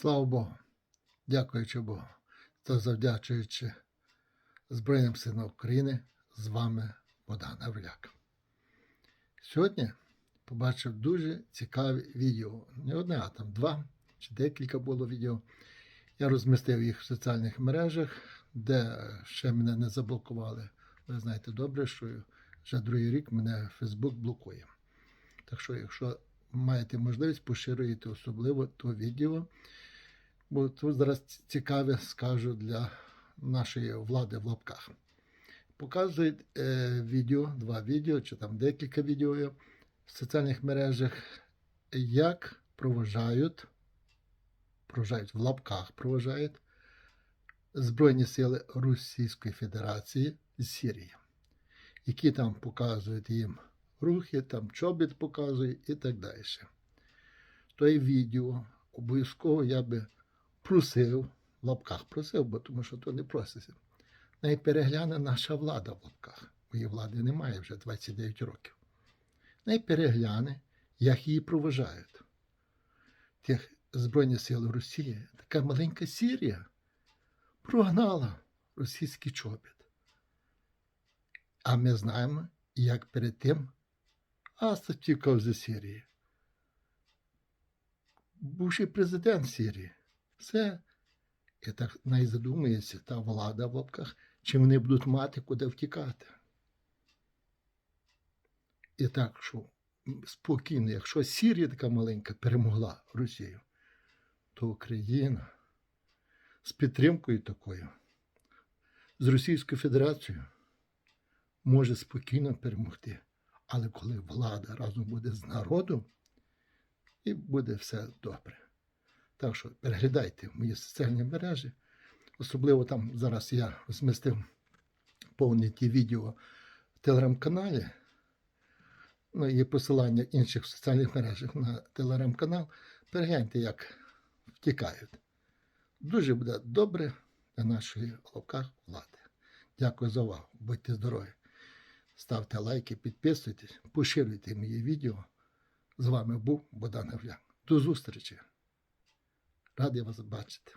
Слава Богу, дякуючи Богу та завдячуючи Збройним силам України, з вами Богдан Гавриляк. Сьогодні побачив дуже цікаві відео. Не одне, а там два чи декілька було відео. Я розмістив їх в соціальних мережах, де ще мене не заблокували. Ви знаєте добре, що вже другий рік мене Фейсбук блокує. Так що, якщо маєте можливість, поширюйте особливо то відео. Бо тут зараз цікаве скажу для нашої влади в лапках. Показують е, відео, два відео, чи там декілька відео в соціальних мережах, як проважають, проважають в лапках проважають Збройні сили Російської Федерації з Сирії, які там показують їм рухи, там чобіт показують і так далі. То відео обов'язково я би просив, в лапках просив, бо тому що то не проситься. Най перегляне наша влада в лапках. Бо її влади немає вже 29 років. Най перегляне, як її проважають. Тих Збройні сили Росії, така маленька Сірія прогнала російський чобіт. А ми знаємо, як перед тим Асад тікав зі Сирії. Бувший президент Сирії. Все. І так навіть та влада в лапках, чи вони будуть мати куди втікати. І так, що спокійно, якщо Сірія така маленька перемогла Росію, то Україна з підтримкою такою, з Російською Федерацією може спокійно перемогти. Але коли влада разом буде з народом, і буде все добре. Так що переглядайте мої соціальні мережі. Особливо там зараз я розмістив повні ті відео в телеграм-каналі. Ну, є посилання інших соціальних мережах на телеграм-канал. Перегляньте, як втікають. Дуже буде добре для нашої локах влади. Дякую за увагу. Будьте здорові. Ставте лайки, підписуйтесь, поширюйте мої відео. З вами був Богдан Гавляк. До зустрічі! Radyo Basın Bahçede.